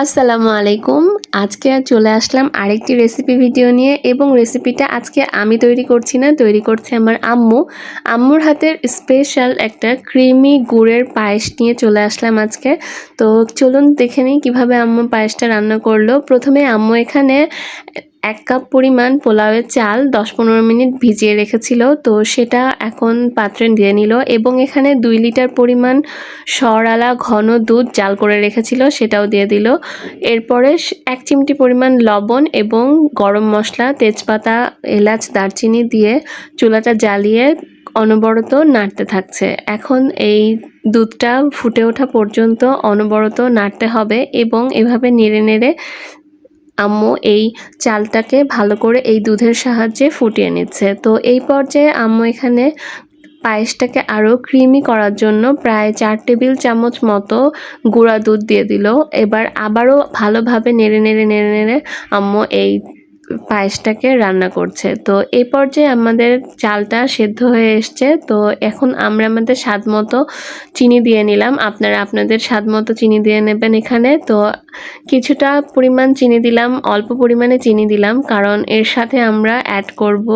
আসসালামু আলাইকুম। আজকে চলে আসলাম আরেকটি রেসিপি ভিডিও নিয়ে এবং রেসিপিটা আজকে আমি তৈরি করছি না, তৈরি করছে আমার আম্মু। আম্মুর হাতের স্পেশাল একটা ক্রিমি গুড়ের পায়েস নিয়ে চলে আসলাম আজকে। তো চলুন দেখে নিই কীভাবে আম্মু পায়েসটা রান্না করল। প্রথমে আম্মু এখানে এক কাপ পরিমাণ পোলাওয়ের চাল দশ পনেরো মিনিট ভিজিয়ে রেখেছিল। তো সেটা এখন পাত্রে দিয়ে নিল এবং এখানে দুই লিটার পরিমাণ সরালা ঘন দুধ জাল করে রেখেছিল, সেটাও দিয়ে দিল। এরপরে এক চিমটি পরিমাণ লবণ এবং গরম মশলা, তেজপাতা, এলাচ, দারচিনি দিয়ে চুলাটা জ্বালিয়ে অনবরত নাড়তে থাকছে। এখন এই দুধটা ফুটে ওঠা পর্যন্ত অনবরত নাড়তে হবে এবং এভাবে নেড়ে নেড়ে আম্মু এই চালটাকে ভালো করে এই দুধের সাহায্যে ফুটিয়ে নিচ্ছে। তো এই পর্যায়ে আম্মু এখানে পায়েসটাকে আরও ক্রিমি করার জন্য প্রায় চার টেবিল চামচ মতো গুঁড়া দুধ দিয়ে দিল। এবার আবারও ভালোভাবে নেড়ে নেড়ে নেড়ে নেড়ে আম্মু এই পায়েসটাকে রান্না করছে। তো এই পর্যায়ে আমাদের চালটা সেদ্ধ হয়ে এসছে। তো এখন আমরা আমাদের স্বাদ মতো চিনি দিয়ে নিলাম। আপনারা আপনাদের স্বাদ মতো চিনি দিয়ে নেবেন এখানে। তো কিছুটা পরিমাণ চিনি দিলাম, অল্প পরিমাণে চিনি দিলাম। কারণ এর সাথে আমরা অ্যাড করব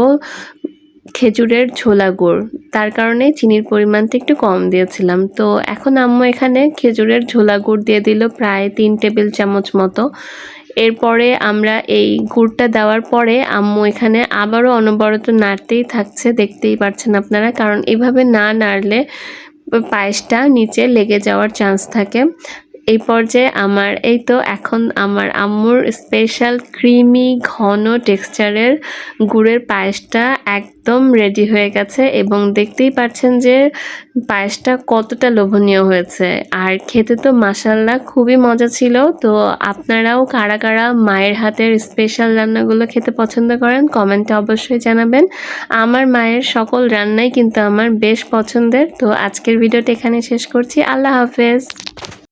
খেজুরের ছোলা গুড়। তার কারণে চিনির পরিমাণটা একটু কম দিয়েছিলাম। তো এখন আম্মু এখানে খেজুরের ঝোলা গুড় দিয়ে দিল প্রায় তিন টেবিল চামচ মতো। এরপরে আমরা এই গুড়টা দেওয়ার পরে আম্মু এখানে আবারও অনবরত নাড়তেই থাকছে, দেখতেই পাচ্ছেন আপনারা, কারণ এভাবে না নাড়লে পায়েসটা নিচে লেগে যাওয়ার চান্স থাকে। এই পর্যায়ে আমার, এই তো এখন আমার আম্মুর স্পেশাল ক্রিমি ঘন টেক্সচারের গুড়ের পায়েসটা একদম রেডি হয়ে গেছে এবং দেখতেই পাচ্ছেন যে পায়েসটা কতটা লোভনীয় হয়েছে। আর খেতে তো মাসাল্লাহ খুবই মজা ছিল। তো আপনারাও কারা কারা মায়ের হাতের স্পেশাল রান্নাগুলো খেতে পছন্দ করেন কমেন্টে অবশ্যই জানাবেন। আমার মায়ের সকল রান্নাই কিন্তু আমার বেশ পছন্দের। তো আজকের ভিডিওটা এখানে শেষ করছি। আল্লাহ হাফেজ।